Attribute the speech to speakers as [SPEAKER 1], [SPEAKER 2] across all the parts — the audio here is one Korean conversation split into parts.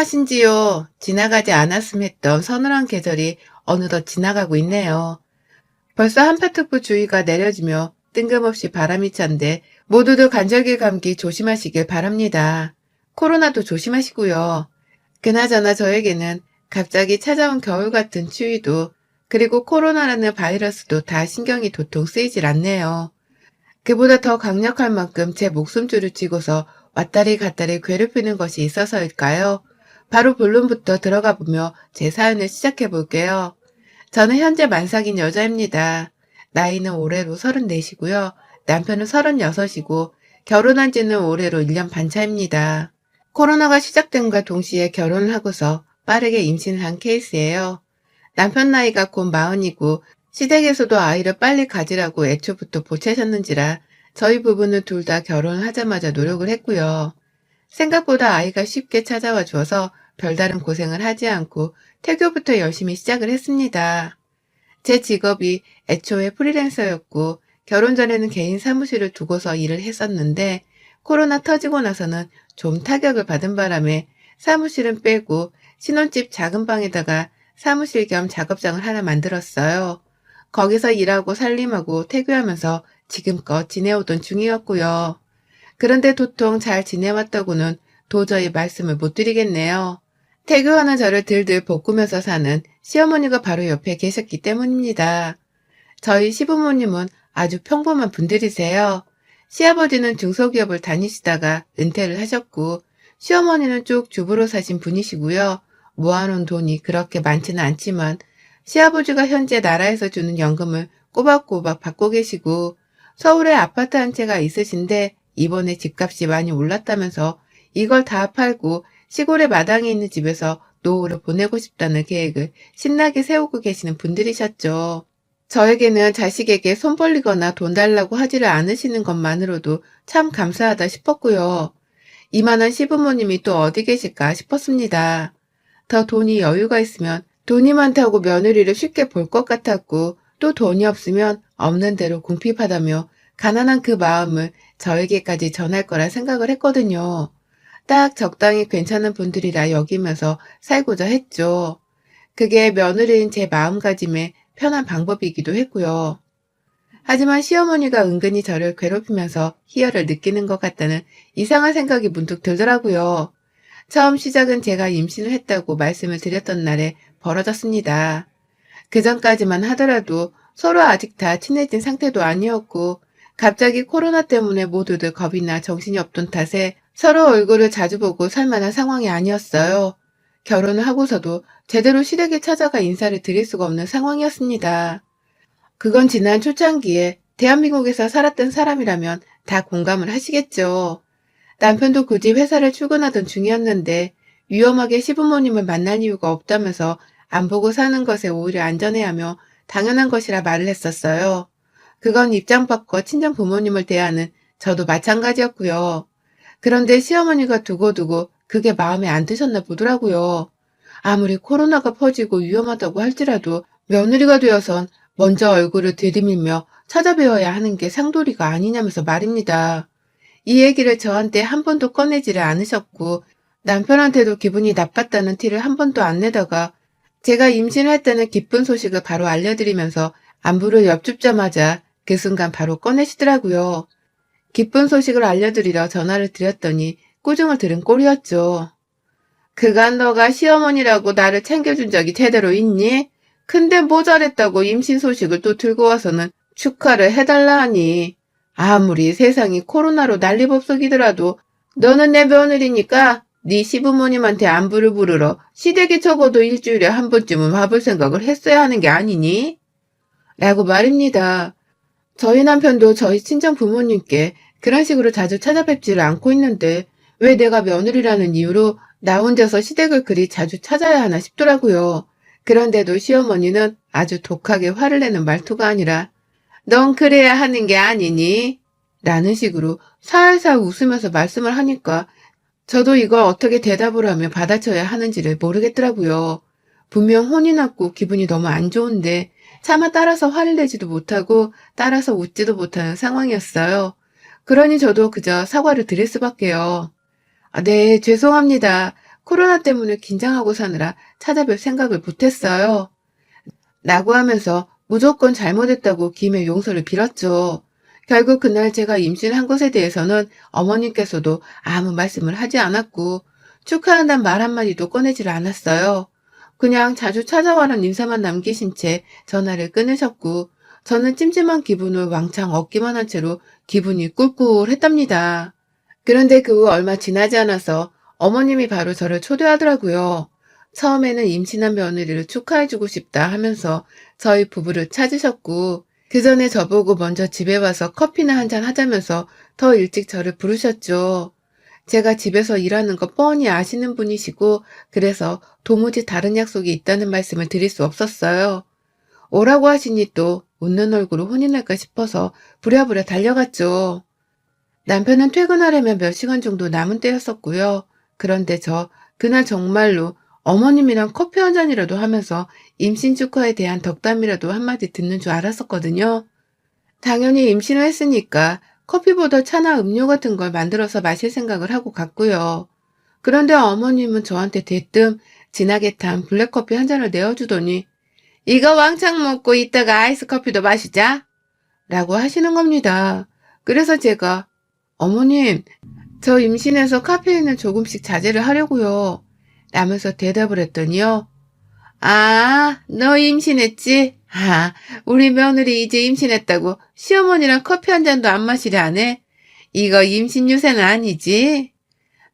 [SPEAKER 1] 하신지요. 지나가지 않았음 했던 서늘한 계절이 어느덧 지나가고 있네요. 벌써 한파특보 주의가 내려지며 뜬금없이 바람이 찬데 모두들 관절기 감기 조심하시길 바랍니다. 코로나도 조심하시고요. 그나저나 저에게는 갑자기 찾아온 겨울 같은 추위도 그리고 코로나라는 바이러스도 다 신경이 도통 쓰이질 않네요. 그보다 더 강력할 만큼 제 목숨줄을 쥐고서 왔다리 갔다리 괴롭히는 것이 있어서일까요? 바로 본론부터 들어가 보며 제 사연을 시작해 볼게요. 저는 현재 만삭인 여자입니다. 나이는 올해로 34시고요. 남편은 36이고 결혼한 지는 올해로 1년 반 차입니다. 코로나가 시작된과 동시에 결혼을 하고서 빠르게 임신을 한 케이스예요. 남편 나이가 곧 마흔이고 시댁에서도 아이를 빨리 가지라고 애초부터 보채셨는지라 저희 부부는 둘 다 결혼을 하자마자 노력을 했고요. 생각보다 아이가 쉽게 찾아와 주어서 별다른 고생을 하지 않고 태교부터 열심히 시작을 했습니다. 제 직업이 애초에 프리랜서였고 결혼 전에는 개인 사무실을 두고서 일을 했었는데 코로나 터지고 나서는 좀 타격을 받은 바람에 사무실은 빼고 신혼집 작은 방에다가 사무실 겸 작업장을 하나 만들었어요. 거기서 일하고 살림하고 태교하면서 지금껏 지내오던 중이었고요. 그런데 도통 잘 지내왔다고는 도저히 말씀을 못 드리겠네요. 태교하는 저를 들들 볶으면서 사는 시어머니가 바로 옆에 계셨기 때문입니다. 저희 시부모님은 아주 평범한 분들이세요. 시아버지는 중소기업을 다니시다가 은퇴를 하셨고 시어머니는 쭉 주부로 사신 분이시고요. 모아놓은 돈이 그렇게 많지는 않지만 시아버지가 현재 나라에서 주는 연금을 꼬박꼬박 받고 계시고 서울에 아파트 한 채가 있으신데 이번에 집값이 많이 올랐다면서 이걸 다 팔고 시골의 마당에 있는 집에서 노후를 보내고 싶다는 계획을 신나게 세우고 계시는 분들이셨죠. 저에게는 자식에게 손 벌리거나 돈 달라고 하지를 않으시는 것만으로도 참 감사하다 싶었고요. 이만한 시부모님이 또 어디 계실까 싶었습니다. 더 돈이 여유가 있으면 돈이 많다고 며느리를 쉽게 볼 것 같았고 또 돈이 없으면 없는 대로 궁핍하다며 가난한 그 마음을 저에게까지 전할 거라 생각을 했거든요. 딱 적당히 괜찮은 분들이라 여기면서 살고자 했죠. 그게 며느리인 제 마음가짐의 편한 방법이기도 했고요. 하지만 시어머니가 은근히 저를 괴롭히면서 희열을 느끼는 것 같다는 이상한 생각이 문득 들더라고요. 처음 시작은 제가 임신을 했다고 말씀을 드렸던 날에 벌어졌습니다. 그 전까지만 하더라도 서로 아직 다 친해진 상태도 아니었고 갑자기 코로나 때문에 모두들 겁이 나 정신이 없던 탓에 서로 얼굴을 자주 보고 살만한 상황이 아니었어요. 결혼을 하고서도 제대로 시댁에 찾아가 인사를 드릴 수가 없는 상황이었습니다. 그건 지난 초창기에 대한민국에서 살았던 사람이라면 다 공감을 하시겠죠. 남편도 굳이 회사를 출근하던 중이었는데 위험하게 시부모님을 만날 이유가 없다면서 안 보고 사는 것에 오히려 안전해하며 당연한 것이라 말을 했었어요. 그건 입장 바꿔 친정 부모님을 대하는 저도 마찬가지였고요. 그런데 시어머니가 두고두고 그게 마음에 안 드셨나 보더라고요. 아무리 코로나가 퍼지고 위험하다고 할지라도 며느리가 되어선 먼저 얼굴을 들이밀며 찾아뵈어야 하는 게 상도리가 아니냐면서 말입니다. 이 얘기를 저한테 한 번도 꺼내지를 않으셨고 남편한테도 기분이 나빴다는 티를 한 번도 안 내다가 제가 임신을 했다는 기쁜 소식을 바로 알려드리면서 안부를 엽줍자마자 그 순간 바로 꺼내시더라고요. 기쁜 소식을 알려드리려 전화를 드렸더니 꾸중을 들은 꼴이었죠. 그간 너가 시어머니라고 나를 챙겨준 적이 제대로 있니? 근데 모자랬다고 임신 소식을 또 들고 와서는 축하를 해달라 하니 아무리 세상이 코로나로 난리법석이더라도 너는 내 며느리니까 네 시부모님한테 안부를 부르러 시댁에 적어도 일주일에 한 번쯤은 와볼 생각을 했어야 하는 게 아니니? 라고 말입니다. 저희 남편도 저희 친정 부모님께 그런 식으로 자주 찾아뵙지를 않고 있는데 왜 내가 며느리라는 이유로 나 혼자서 시댁을 그리 자주 찾아야 하나 싶더라고요. 그런데도 시어머니는 아주 독하게 화를 내는 말투가 아니라 넌 그래야 하는 게 아니니? 라는 식으로 살살 웃으면서 말씀을 하니까 저도 이걸 어떻게 대답을 하며 받아쳐야 하는지를 모르겠더라고요. 분명 혼이 났고 기분이 너무 안 좋은데 차마 따라서 화를 내지도 못하고 따라서 웃지도 못하는 상황이었어요. 그러니 저도 그저 사과를 드릴 수밖에요. 아, 네, 죄송합니다. 코로나 때문에 긴장하고 사느라 찾아뵐 생각을 못했어요. 라고 하면서 무조건 잘못했다고 김의 용서를 빌었죠. 결국 그날 제가 임신한 것에 대해서는 어머님께서도 아무 말씀을 하지 않았고 축하한다는 말 한마디도 꺼내지를 않았어요. 그냥 자주 찾아와라는 인사만 남기신 채 전화를 끊으셨고 저는 찜찜한 기분을 왕창 얻기만 한 채로 기분이 꿀꿀했답니다. 그런데 그 후 얼마 지나지 않아서 어머님이 바로 저를 초대하더라고요. 처음에는 임신한 며느리를 축하해주고 싶다 하면서 저희 부부를 찾으셨고 그 전에 저보고 먼저 집에 와서 커피나 한잔 하자면서 더 일찍 저를 부르셨죠. 제가 집에서 일하는 거 뻔히 아시는 분이시고 그래서 도무지 다른 약속이 있다는 말씀을 드릴 수 없었어요. 오라고 하시니 또 웃는 얼굴로 혼이 날까 싶어서 부랴부랴 달려갔죠. 남편은 퇴근하려면 몇 시간 정도 남은 때였었고요. 그런데 저 그날 정말로 어머님이랑 커피 한 잔이라도 하면서 임신 축하에 대한 덕담이라도 한마디 듣는 줄 알았었거든요. 당연히 임신을 했으니까 커피보다 차나 음료 같은 걸 만들어서 마실 생각을 하고 갔고요. 그런데 어머님은 저한테 대뜸 진하게 탄 블랙커피 한 잔을 내어주더니 이거 왕창 먹고 이따가 아이스 커피도 마시자. 라고 하시는 겁니다. 그래서 제가 어머님, 저 임신해서 카페인을 조금씩 자제를 하려고요. 라면서 대답을 했더니요. 아, 너 임신했지? 아, 우리 며느리 이제 임신했다고 시어머니랑 커피 한 잔도 안 마시려 하네? 이거 임신 유세는 아니지?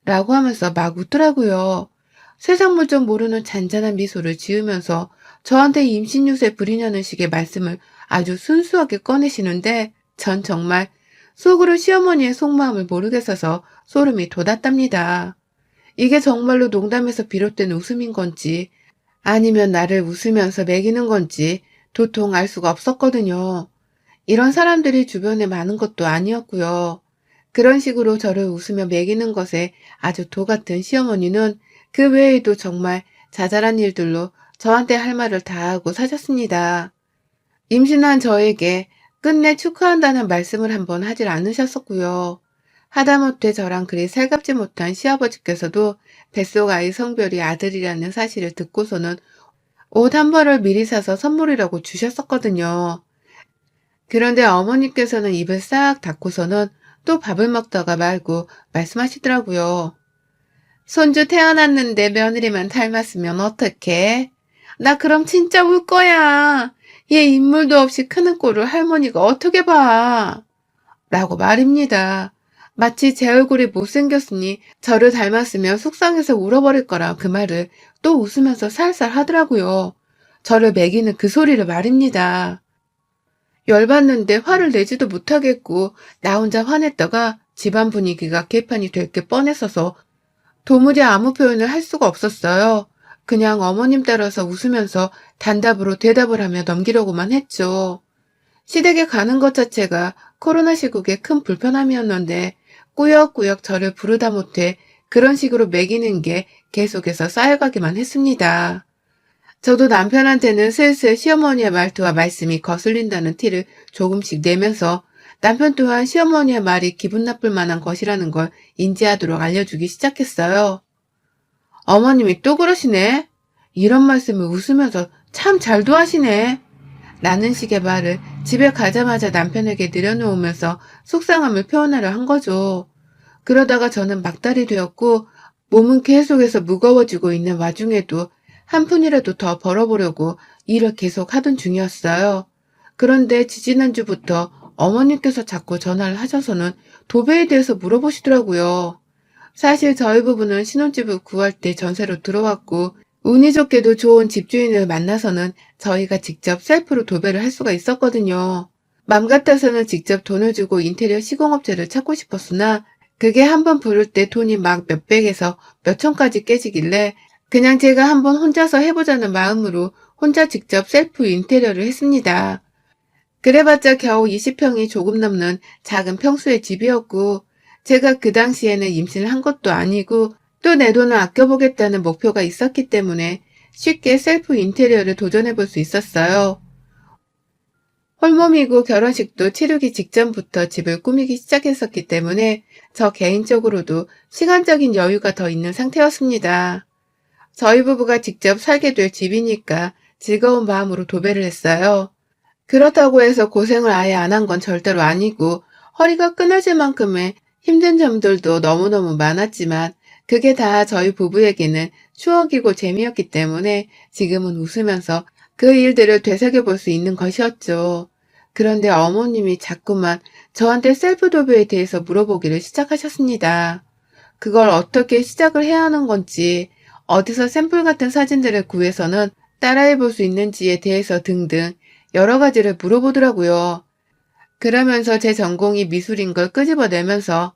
[SPEAKER 1] 라고 하면서 막 웃더라고요. 세상 물정 모르는 잔잔한 미소를 지으면서 저한테 임신 유세 부리냐는 식의 말씀을 아주 순수하게 꺼내시는데 전 정말 속으로 시어머니의 속마음을 모르겠어서 소름이 돋았답니다. 이게 정말로 농담에서 비롯된 웃음인 건지 아니면 나를 웃으면서 매기는 건지 도통 알 수가 없었거든요. 이런 사람들이 주변에 많은 것도 아니었고요. 그런 식으로 저를 웃으며 매기는 것에 아주 도 같은 시어머니는 그 외에도 정말 자잘한 일들로 저한테 할 말을 다 하고 사셨습니다. 임신한 저에게 끝내 축하한다는 말씀을 한번 하질 않으셨었고요. 하다못해 저랑 그리 살갑지 못한 시아버지께서도 뱃속 아이 성별이 아들이라는 사실을 듣고서는 옷 한 벌을 미리 사서 선물이라고 주셨었거든요. 그런데 어머니께서는 입을 싹 닫고서는 또 밥을 먹다가 말고 말씀하시더라고요. 손주 태어났는데 며느리만 닮았으면 어떡해? 나 그럼 진짜 울 거야. 얘 인물도 없이 크는 꼴을 할머니가 어떻게 봐? 라고 말입니다. 마치 제 얼굴이 못생겼으니 저를 닮았으면 속상해서 울어버릴 거라 그 말을 또 웃으면서 살살 하더라고요. 저를 매기는 그 소리를 말입니다. 열받는데 화를 내지도 못하겠고 나 혼자 화냈다가 집안 분위기가 개판이 될 게 뻔했어서 도무지 아무 표현을 할 수가 없었어요. 그냥 어머님 따라서 웃으면서 단답으로 대답을 하며 넘기려고만 했죠. 시댁에 가는 것 자체가 코로나 시국의 큰 불편함이었는데 꾸역꾸역 저를 부르다 못해 그런 식으로 매기는 게 계속해서 쌓여가기만 했습니다. 저도 남편한테는 슬슬 시어머니의 말투와 말씀이 거슬린다는 티를 조금씩 내면서 남편 또한 시어머니의 말이 기분 나쁠 만한 것이라는 걸 인지하도록 알려주기 시작했어요. 어머님이 또 그러시네? 이런 말씀을 웃으면서 참 잘도 하시네. 라는 식의 말을 집에 가자마자 남편에게 내려놓으면서 속상함을 표현하려 한 거죠. 그러다가 저는 막달이 되었고 몸은 계속해서 무거워지고 있는 와중에도 한 푼이라도 더 벌어보려고 일을 계속 하던 중이었어요. 그런데 지지난주부터 어머님께서 자꾸 전화를 하셔서는 도배에 대해서 물어보시더라고요. 사실 저희 부부는 신혼집을 구할 때 전세로 들어왔고 운이 좋게도 좋은 집주인을 만나서는 저희가 직접 셀프로 도배를 할 수가 있었거든요. 맘 같아서는 직접 돈을 주고 인테리어 시공업체를 찾고 싶었으나 그게 한 번 부를 때 돈이 막 몇백에서 몇천까지 깨지길래 그냥 제가 한번 혼자서 해보자는 마음으로 혼자 직접 셀프 인테리어를 했습니다. 그래봤자 겨우 20평이 조금 넘는 작은 평수의 집이었고 제가 그 당시에는 임신을 한 것도 아니고 또 내 돈을 아껴보겠다는 목표가 있었기 때문에 쉽게 셀프 인테리어를 도전해 볼 수 있었어요. 홀몸이고 결혼식도 치르기 직전부터 집을 꾸미기 시작했었기 때문에 저 개인적으로도 시간적인 여유가 더 있는 상태였습니다. 저희 부부가 직접 살게 될 집이니까 즐거운 마음으로 도배를 했어요. 그렇다고 해서 고생을 아예 안 한 건 절대로 아니고 허리가 끊어질 만큼의 힘든 점들도 너무너무 많았지만 그게 다 저희 부부에게는 추억이고 재미였기 때문에 지금은 웃으면서 그 일들을 되새겨 볼 수 있는 것이었죠. 그런데 어머님이 자꾸만 저한테 셀프 도배에 대해서 물어보기를 시작하셨습니다. 그걸 어떻게 시작을 해야 하는 건지, 어디서 샘플 같은 사진들을 구해서는 따라해 볼 수 있는지에 대해서 등등 여러 가지를 물어보더라고요. 그러면서 제 전공이 미술인 걸 끄집어내면서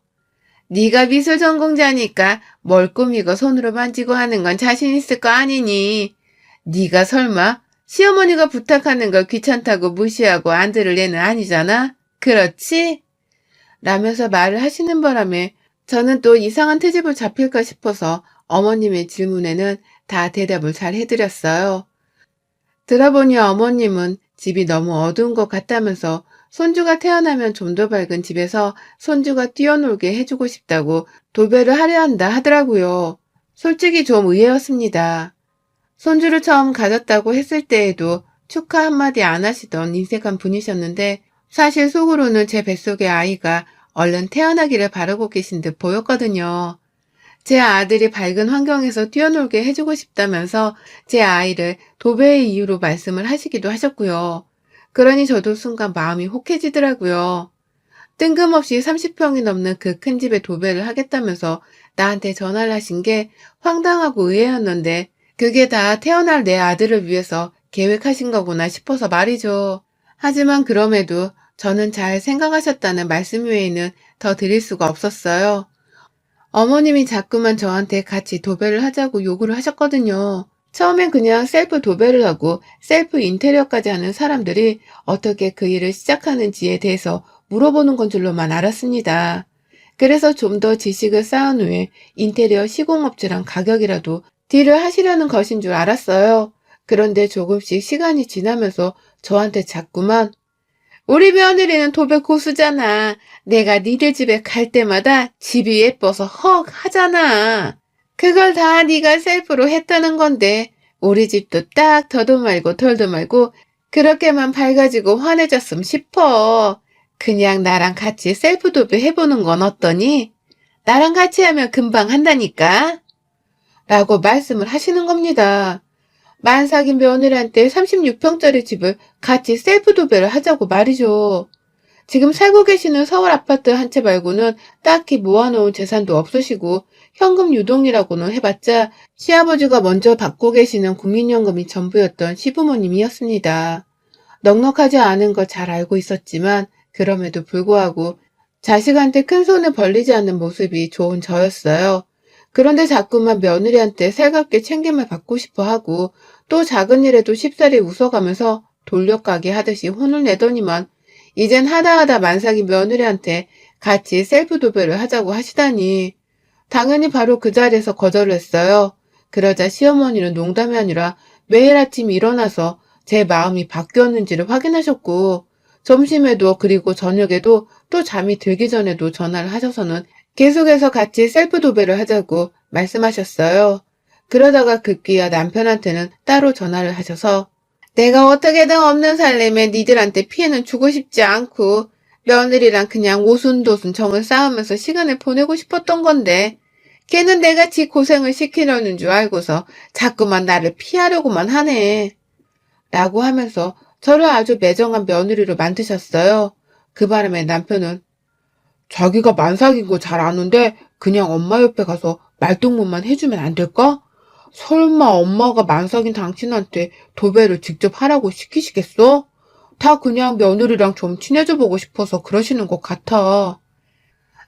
[SPEAKER 1] 네가 미술 전공자니까 뭘 꾸미고 손으로 만지고 하는 건 자신 있을 거 아니니. 네가 설마 시어머니가 부탁하는 걸 귀찮다고 무시하고 안 들을 애는 아니잖아? 그렇지? 라면서 말을 하시는 바람에 저는 또 이상한 트집을 잡힐까 싶어서 어머님의 질문에는 다 대답을 잘 해드렸어요. 들어보니 어머님은 집이 너무 어두운 것 같다면서 손주가 태어나면 좀 더 밝은 집에서 손주가 뛰어놀게 해주고 싶다고 도배를 하려 한다 하더라고요. 솔직히 좀 의외였습니다. 손주를 처음 가졌다고 했을 때에도 축하 한마디 안 하시던 인색한 분이셨는데 사실 속으로는 제 뱃속의 아이가 얼른 태어나기를 바라고 계신 듯 보였거든요. 제 아들이 밝은 환경에서 뛰어놀게 해주고 싶다면서 제 아이를 도배의 이유로 말씀을 하시기도 하셨고요. 그러니 저도 순간 마음이 혹해지더라고요. 뜬금없이 30평이 넘는 그 큰 집에 도배를 하겠다면서 나한테 전화를 하신 게 황당하고 의외였는데 그게 다 태어날 내 아들을 위해서 계획하신 거구나 싶어서 말이죠. 하지만 그럼에도 저는 잘 생각하셨다는 말씀 외에는 더 드릴 수가 없었어요. 어머님이 자꾸만 저한테 같이 도배를 하자고 요구를 하셨거든요. 처음엔 그냥 셀프 도배를 하고 셀프 인테리어까지 하는 사람들이 어떻게 그 일을 시작하는지에 대해서 물어보는 건 줄로만 알았습니다. 그래서 좀 더 지식을 쌓은 후에 인테리어 시공업체랑 가격이라도 딜을 하시려는 것인 줄 알았어요. 그런데 조금씩 시간이 지나면서 저한테 자꾸만 우리 며느리는 도배 고수잖아. 내가 니들 집에 갈 때마다 집이 예뻐서 헉 하잖아. 그걸 다 네가 셀프로 했다는 건데 우리 집도 딱 더도 말고 덜도 말고 그렇게만 밝아지고 환해졌음 싶어. 그냥 나랑 같이 셀프 도배 해보는 건 어떠니? 나랑 같이 하면 금방 한다니까. 라고 말씀을 하시는 겁니다. 만삭인 며느리한테 36평짜리 집을 같이 셀프 도배를 하자고 말이죠. 지금 살고 계시는 서울 아파트 한 채 말고는 딱히 모아놓은 재산도 없으시고 현금 유동이라고는 해봤자 시아버지가 먼저 받고 계시는 국민연금이 전부였던 시부모님이었습니다. 넉넉하지 않은 걸잘 알고 있었지만 그럼에도 불구하고 자식한테 큰 손을 벌리지 않는 모습이 좋은 저였어요. 그런데 자꾸만 며느리한테 살갑게 챙김을 받고 싶어 하고 또 작은 일에도 쉽사리 웃어가면서 돌려가게 하듯이 혼을 내더니만 이젠 하다하다 만삭이 며느리한테 같이 셀프 도배를 하자고 하시다니 당연히 바로 그 자리에서 거절을 했어요. 그러자 시어머니는 농담이 아니라 매일 아침 일어나서 제 마음이 바뀌었는지를 확인하셨고 점심에도 그리고 저녁에도 또 잠이 들기 전에도 전화를 하셔서는 계속해서 같이 셀프 도배를 하자고 말씀하셨어요. 그러다가 급기야 남편한테는 따로 전화를 하셔서 내가 어떻게든 없는 살림에 니들한테 피해는 주고 싶지 않고 며느리랑 그냥 오순도순 정을 쌓으면서 시간을 보내고 싶었던 건데 걔는 내가 지 고생을 시키려는 줄 알고서 자꾸만 나를 피하려고만 하네. 라고 하면서 저를 아주 매정한 며느리로 만드셨어요. 그 바람에 남편은 자기가 만삭인 거 잘 아는데 그냥 엄마 옆에 가서 말동무만 해주면 안 될까? 설마 엄마가 만삭인 당신한테 도배를 직접 하라고 시키시겠어? 다 그냥 며느리랑 좀 친해져 보고 싶어서 그러시는 것 같아.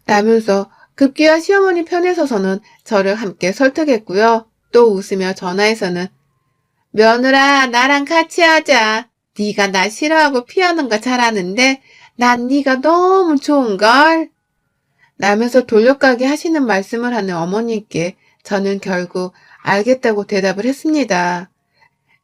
[SPEAKER 1] 라면서 급기야 시어머니 편에 서서는 저를 함께 설득했고요. 또 웃으며 전화해서는 며느라 나랑 같이 하자. 네가 나 싫어하고 피하는 거잘 아는데 난 네가 너무 좋은걸. 라면서 돌려가게 하시는 말씀을 하는 어머니께 저는 결국 알겠다고 대답을 했습니다.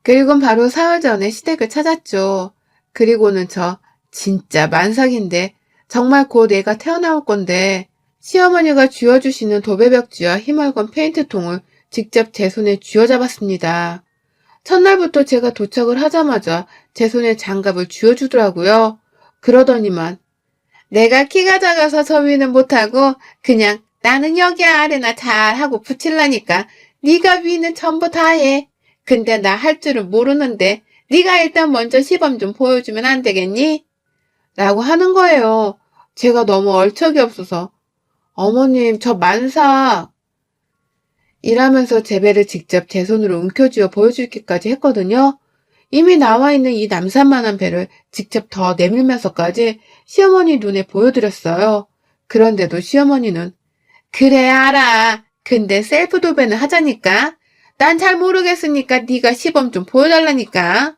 [SPEAKER 1] 그리고 바로 사흘 전에 시댁을 찾았죠. 그리고는 저 진짜 만삭인데 정말 곧 애가 태어나올 건데 시어머니가 쥐어주시는 도배벽지와 희멀건 페인트통을 직접 제 손에 쥐어잡았습니다. 첫날부터 제가 도착을 하자마자 제 손에 장갑을 쥐어주더라고요. 그러더니만 내가 키가 작아서 저 위는 못하고 그냥 나는 여기 아래나 잘하고 붙일라니까 네가 위는 전부 다 해. 근데 나 할 줄은 모르는데 네가 일단 먼저 시범 좀 보여주면 안 되겠니? 라고 하는 거예요. 제가 너무 얼척이 없어서 어머님 저 만사 이라면서 제배를 직접 제 손으로 움켜쥐어 보여주기까지 했거든요. 이미 나와 있는 이 남산만한 배를 직접 더 내밀면서까지 시어머니 눈에 보여드렸어요. 그런데도 시어머니는 그래 알아. 근데 셀프 도배는 하자니까. 난 잘 모르겠으니까 네가 시범 좀 보여달라니까.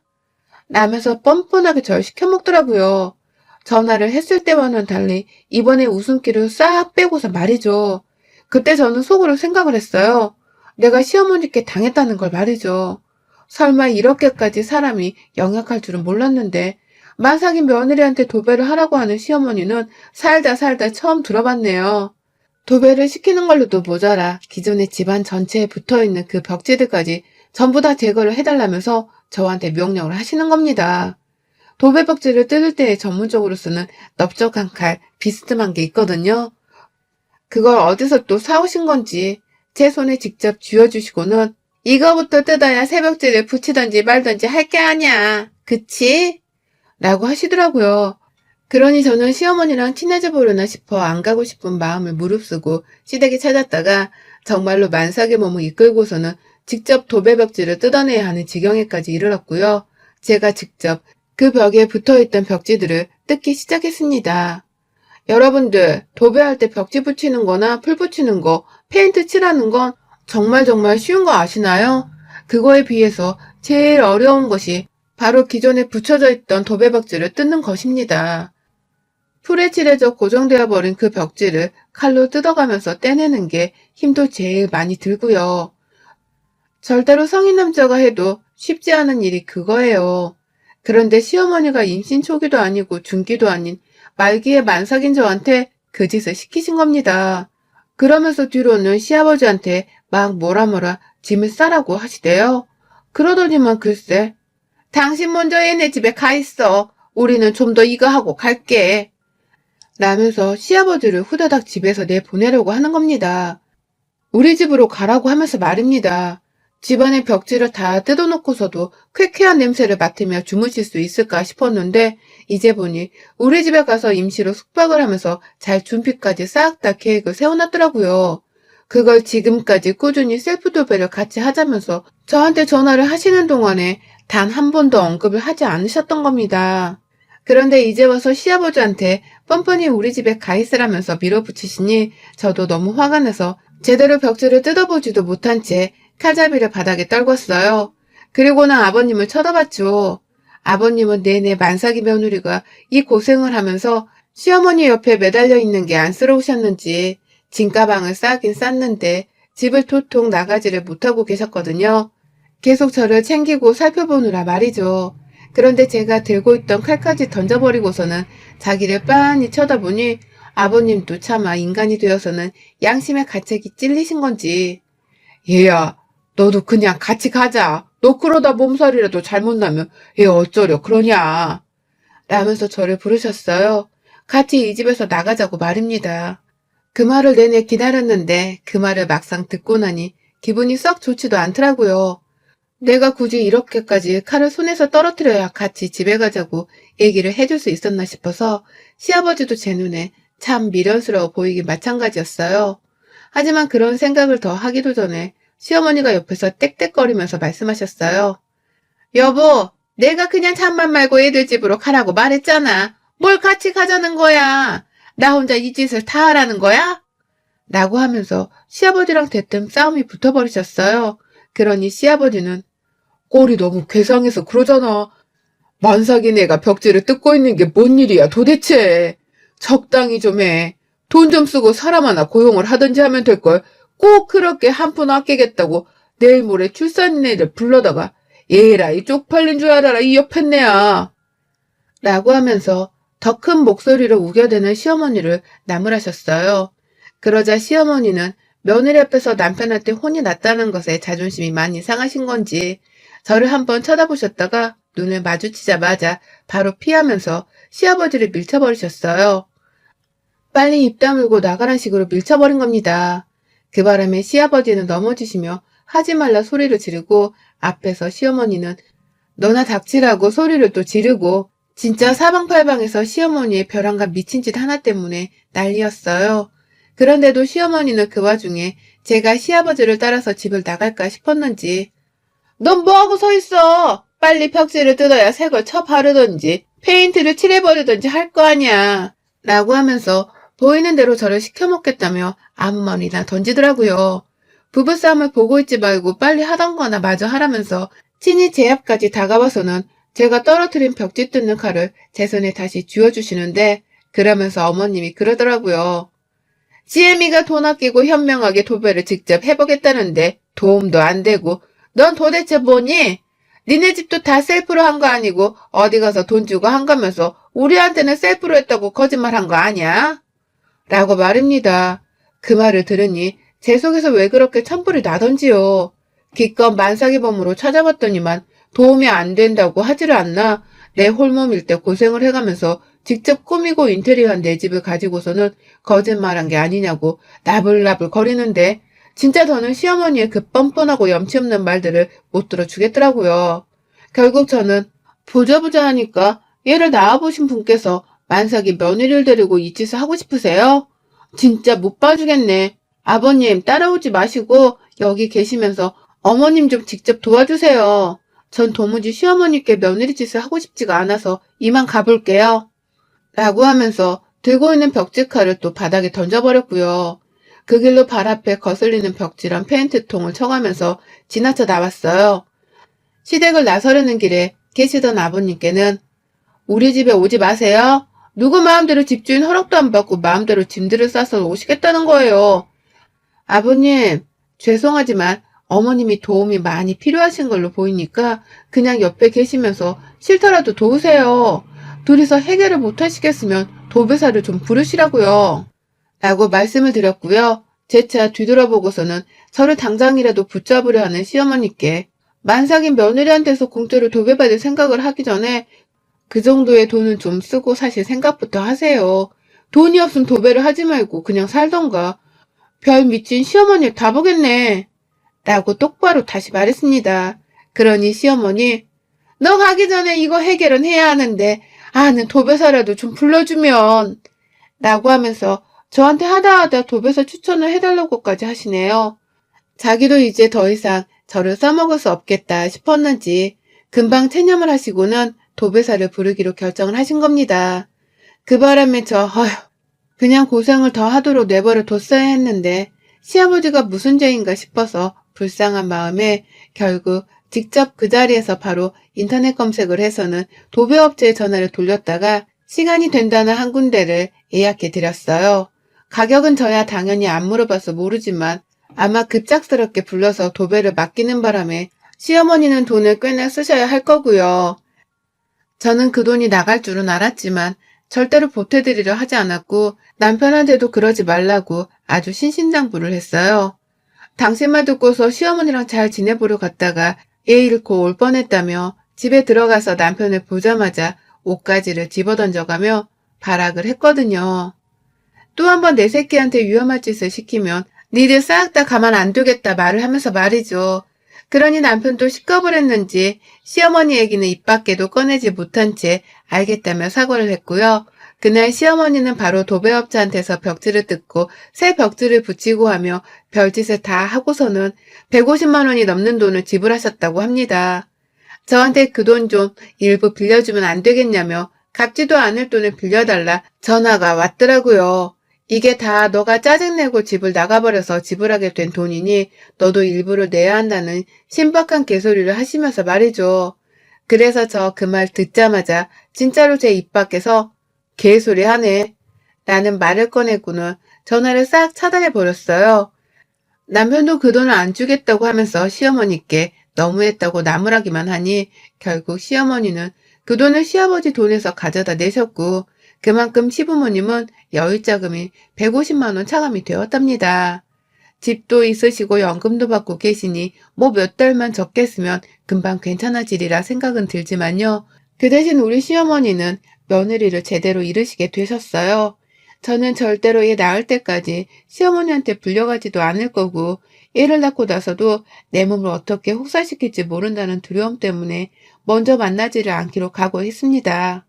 [SPEAKER 1] 라면서 뻔뻔하게 절 시켜먹더라고요. 전화를 했을 때와는 달리 이번에 웃음기를 싹 빼고서 말이죠. 그때 저는 속으로 생각을 했어요. 내가 시어머니께 당했다는 걸 말이죠. 설마 이렇게까지 사람이 영약할 줄은 몰랐는데 만삭인 며느리한테 도배를 하라고 하는 시어머니는 살다 살다 처음 들어봤네요. 도배를 시키는 걸로도 모자라 기존의 집안 전체에 붙어있는 그 벽지들까지 전부 다 제거를 해달라면서 저한테 명령을 하시는 겁니다. 도배 벽지를 뜯을 때 전문적으로 쓰는 넓적한 칼 비스듬한 게 있거든요. 그걸 어디서 또 사오신 건지 제 손에 직접 쥐어주시고는 이거부터 뜯어야 새벽지를 붙이던지 말던지 할 게 아니야. 그치? 라고 하시더라고요. 그러니 저는 시어머니랑 친해져 보려나 싶어 안 가고 싶은 마음을 무릅쓰고 시댁에 찾았다가 정말로 만삭의 몸을 이끌고서는 직접 도배벽지를 뜯어내야 하는 지경에까지 이르렀고요. 제가 직접 그 벽에 붙어있던 벽지들을 뜯기 시작했습니다. 여러분들, 도배할 때 벽지 붙이는 거나 풀 붙이는 거, 페인트 칠하는 건 정말 정말 쉬운 거 아시나요? 그거에 비해서 제일 어려운 것이 바로 기존에 붙여져 있던 도배벽지를 뜯는 것입니다. 풀에 칠해져 고정되어 버린 그 벽지를 칼로 뜯어가면서 떼내는 게 힘도 제일 많이 들고요. 절대로 성인 남자가 해도 쉽지 않은 일이 그거예요. 그런데 시어머니가 임신 초기도 아니고 중기도 아닌 말기에 만삭인 저한테 그 짓을 시키신 겁니다. 그러면서 뒤로는 시아버지한테 막 뭐라 뭐라 짐을 싸라고 하시대요. 그러더니만 글쎄, 당신 먼저 얘네 집에 가 있어. 우리는 좀 더 이거 하고 갈게. 라면서 시아버지를 후다닥 집에서 내보내려고 하는 겁니다. 우리 집으로 가라고 하면서 말입니다. 집안의 벽지를 다 뜯어놓고서도 쾌쾌한 냄새를 맡으며 주무실 수 있을까 싶었는데 이제 보니 우리 집에 가서 임시로 숙박을 하면서 잘 준비까지 싹 다 계획을 세워놨더라고요. 그걸 지금까지 꾸준히 셀프 도배를 같이 하자면서 저한테 전화를 하시는 동안에 단 한 번도 언급을 하지 않으셨던 겁니다. 그런데 이제 와서 시아버지한테 뻔뻔히 우리 집에 가 있으라면서 밀어붙이시니 저도 너무 화가 나서 제대로 벽지를 뜯어보지도 못한 채 칼잡이를 바닥에 떨궜어요. 그리고는 아버님을 쳐다봤죠. 아버님은 내내 만삭이 며느리가 이 고생을 하면서 시어머니 옆에 매달려 있는 게 안쓰러우셨는지 진가방을 싸긴 쌌는데 집을 도통 나가지를 못하고 계셨거든요. 계속 저를 챙기고 살펴보느라 말이죠. 그런데 제가 들고 있던 칼까지 던져버리고서는 자기를 빤히 쳐다보니 아버님도 차마 인간이 되어서는 양심의 가책이 찔리신 건지 얘야 너도 그냥 같이 가자. 너 그러다 몸살이라도 잘못 나면 얘 어쩌려 그러냐. 라면서 저를 부르셨어요. 같이 이 집에서 나가자고 말입니다. 그 말을 내내 기다렸는데 그 말을 막상 듣고 나니 기분이 썩 좋지도 않더라고요. 내가 굳이 이렇게까지 칼을 손에서 떨어뜨려야 같이 집에 가자고 얘기를 해줄 수 있었나 싶어서 시아버지도 제 눈에 참 미련스러워 보이긴 마찬가지였어요. 하지만 그런 생각을 더 하기도 전에 시어머니가 옆에서 떽떽거리면서 말씀하셨어요. 여보, 내가 그냥 잠만 말고 애들 집으로 가라고 말했잖아. 뭘 같이 가자는 거야. 나 혼자 이 짓을 다 하라는 거야? 라고 하면서 시아버지랑 대뜸 싸움이 붙어버리셨어요. 그러니 시아버지는 꼴이 너무 괴상해서 그러잖아. 만삭인 애가 벽지를 뜯고 있는 게 뭔 일이야 도대체. 적당히 좀 해. 돈 좀 쓰고 사람 하나 고용을 하든지 하면 될걸. 꼭 그렇게 한푼 아끼겠다고 내일 모레 출산인 애를 불러다가 얘라 이 쪽팔린 줄 알아라 이 옆했네야. 라고 하면서 더 큰 목소리로 우겨대는 시어머니를 나무라셨어요. 그러자 시어머니는 며느리 앞에서 남편한테 혼이 났다는 것에 자존심이 많이 상하신 건지 저를 한번 쳐다보셨다가 눈을 마주치자마자 바로 피하면서 시아버지를 밀쳐버리셨어요. 빨리 입 다물고 나가란 식으로 밀쳐버린 겁니다. 그 바람에 시아버지는 넘어지시며 하지 말라 소리를 지르고 앞에서 시어머니는 너나 닥치라고 소리를 또 지르고 진짜 사방팔방에서 시어머니의 벼랑간 미친 짓 하나 때문에 난리였어요. 그런데도 시어머니는 그 와중에 제가 시아버지를 따라서 집을 나갈까 싶었는지 넌 뭐하고 서 있어? 빨리 벽지를 뜯어야 새걸쳐 바르던지 페인트를 칠해버리던지 할 거 아니야. 라고 하면서 보이는 대로 저를 시켜먹겠다며 아무 말이나 던지더라고요. 부부싸움을 보고 있지 말고 빨리 하던 거나 마저 하라면서 친히 제 앞까지 다가와서는 제가 떨어뜨린 벽지 뜯는 칼을 제 손에 다시 쥐어주시는데 그러면서 어머님이 그러더라고요. 지혜미가 돈 아끼고 현명하게 도배를 직접 해보겠다는데 도움도 안 되고 넌 도대체 뭐니? 니네 집도 다 셀프로 한 거 아니고 어디 가서 돈 주고 한 거면서 우리한테는 셀프로 했다고 거짓말 한 거 아니야? 라고 말입니다. 그 말을 들으니 제 속에서 왜 그렇게 천불이 나던지요. 기껏 만삭이범으로 찾아봤더니만 도움이 안 된다고 하지를 않나 내 홀몸일 때 고생을 해가면서 직접 꾸미고 인테리어한 내 집을 가지고서는 거짓말한 게 아니냐고 나불나불 거리는데 진짜 저는 시어머니의 그 뻔뻔하고 염치 없는 말들을 못 들어주겠더라고요. 결국 저는 보자보자 하니까 얘를 낳아보신 분께서 만삭이 며느리를 데리고 이 짓을 하고 싶으세요? 진짜 못 봐주겠네. 아버님 따라오지 마시고 여기 계시면서 어머님 좀 직접 도와주세요. 전 도무지 시어머니께 며느리 짓을 하고 싶지가 않아서 이만 가볼게요. 라고 하면서 들고 있는 벽지 칼을 또 바닥에 던져버렸고요. 그 길로 발 앞에 거슬리는 벽지랑 페인트통을 쳐가면서 지나쳐 나왔어요. 시댁을 나서려는 길에 계시던 아버님께는 우리 집에 오지 마세요. 누구 마음대로 집주인 허락도 안 받고 마음대로 짐들을 싸서 오시겠다는 거예요. 아버님, 죄송하지만 어머님이 도움이 많이 필요하신 걸로 보이니까 그냥 옆에 계시면서 싫더라도 도우세요. 둘이서 해결을 못 하시겠으면 도배사를 좀 부르시라고요. 라고 말씀을 드렸고요. 재차 뒤돌아보고서는 저를 당장이라도 붙잡으려 하는 시어머니께 만삭인 며느리한테서 공짜로 도배받을 생각을 하기 전에 그 정도의 돈은 좀 쓰고 사실 생각부터 하세요. 돈이 없으면 도배를 하지 말고 그냥 살던가. 별 미친 시어머니 다 보겠네. 라고 똑바로 다시 말했습니다. 그러니 시어머니, 너 가기 전에 이거 해결은 해야 하는데, 아는 도배사라도 좀 불러주면. 라고 하면서 저한테 하다 하다 도배사 추천을 해달라고까지 하시네요. 자기도 이제 더 이상 저를 써먹을 수 없겠다 싶었는지 금방 체념을 하시고는 도배사를 부르기로 결정을 하신 겁니다. 그 바람에 저 허휴 그냥 고생을 더 하도록 내버려 뒀어야 했는데 시아버지가 무슨 죄인가 싶어서 불쌍한 마음에 결국 직접 그 자리에서 바로 인터넷 검색을 해서는 도배업체에 전화를 돌렸다가 시간이 된다는 한 군데를 예약해 드렸어요. 가격은 저야 당연히 안 물어봐서 모르지만 아마 급작스럽게 불러서 도배를 맡기는 바람에 시어머니는 돈을 꽤나 쓰셔야 할 거고요. 저는 그 돈이 나갈 줄은 알았지만 절대로 보태드리려 하지 않았고 남편한테도 그러지 말라고 아주 신신당부를 했어요. 당신 말 듣고서 시어머니랑 잘 지내보려 갔다가 애 잃고 올 뻔했다며 집에 들어가서 남편을 보자마자 옷가지를 집어던져가며 발악을 했거든요. 또 한 번 내 새끼한테 위험할 짓을 시키면 니들 싹 다 가만 안 두겠다 말을 하면서 말이죠. 그러니 남편도 시겁을 했는지 시어머니 얘기는 입 밖에도 꺼내지 못한 채 알겠다며 사과를 했고요. 그날 시어머니는 바로 도배업자한테서 벽지를 뜯고 새 벽지를 붙이고 하며 별짓을 다 하고서는 150만 원이 넘는 돈을 지불하셨다고 합니다. 저한테 그 돈 좀 일부 빌려주면 안 되겠냐며 갚지도 않을 돈을 빌려달라 전화가 왔더라고요. 이게 다 너가 짜증내고 집을 나가버려서 지불하게 된 돈이니 너도 일부를 내야 한다는 신박한 개소리를 하시면서 말이죠. 그래서 저 그 말 듣자마자 진짜로 제 입 밖에서 개소리 하네. 라는 말을 꺼내고는 전화를 싹 차단해 버렸어요. 남편도 그 돈을 안 주겠다고 하면서 시어머니께 너무했다고 나무라기만 하니 결국 시어머니는 그 돈을 시아버지 돈에서 가져다 내셨고 그만큼 시부모님은 여유자금이 150만 원 차감이 되었답니다. 집도 있으시고 연금도 받고 계시니 뭐 몇 달만 적겠으면 금방 괜찮아지리라 생각은 들지만요. 그 대신 우리 시어머니는 며느리를 제대로 이르시게 되셨어요. 저는 절대로 얘 낳을 때까지 시어머니한테 불려가지도 않을 거고 애를 낳고 나서도 내 몸을 어떻게 혹사시킬지 모른다는 두려움 때문에 먼저 만나지를 않기로 각오했습니다.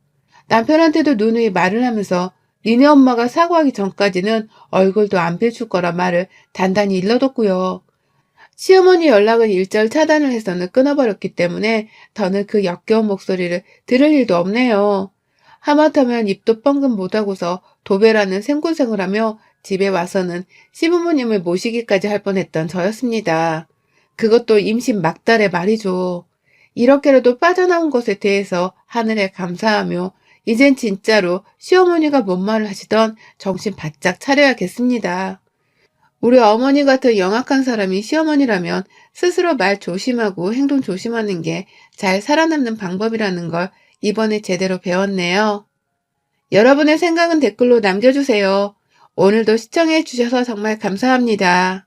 [SPEAKER 1] 남편한테도 누누이 말을 하면서 니네 엄마가 사고하기 전까지는 얼굴도 안 비출 거란 말을 단단히 일러뒀고요. 시어머니 연락은 일절 차단을 해서는 끊어버렸기 때문에 더는 그 역겨운 목소리를 들을 일도 없네요. 하마터면 입도 뻥금 못하고서 도배라는 생군생을 하며 집에 와서는 시부모님을 모시기까지 할 뻔했던 저였습니다. 그것도 임신 막달에 말이죠. 이렇게라도 빠져나온 것에 대해서 하늘에 감사하며 이젠 진짜로 시어머니가 뭔 말을 하시던 정신 바짝 차려야겠습니다. 우리 어머니 같은 영악한 사람이 시어머니라면 스스로 말 조심하고 행동 조심하는 게 잘 살아남는 방법이라는 걸 이번에 제대로 배웠네요. 여러분의 생각은 댓글로 남겨주세요. 오늘도 시청해 주셔서 정말 감사합니다.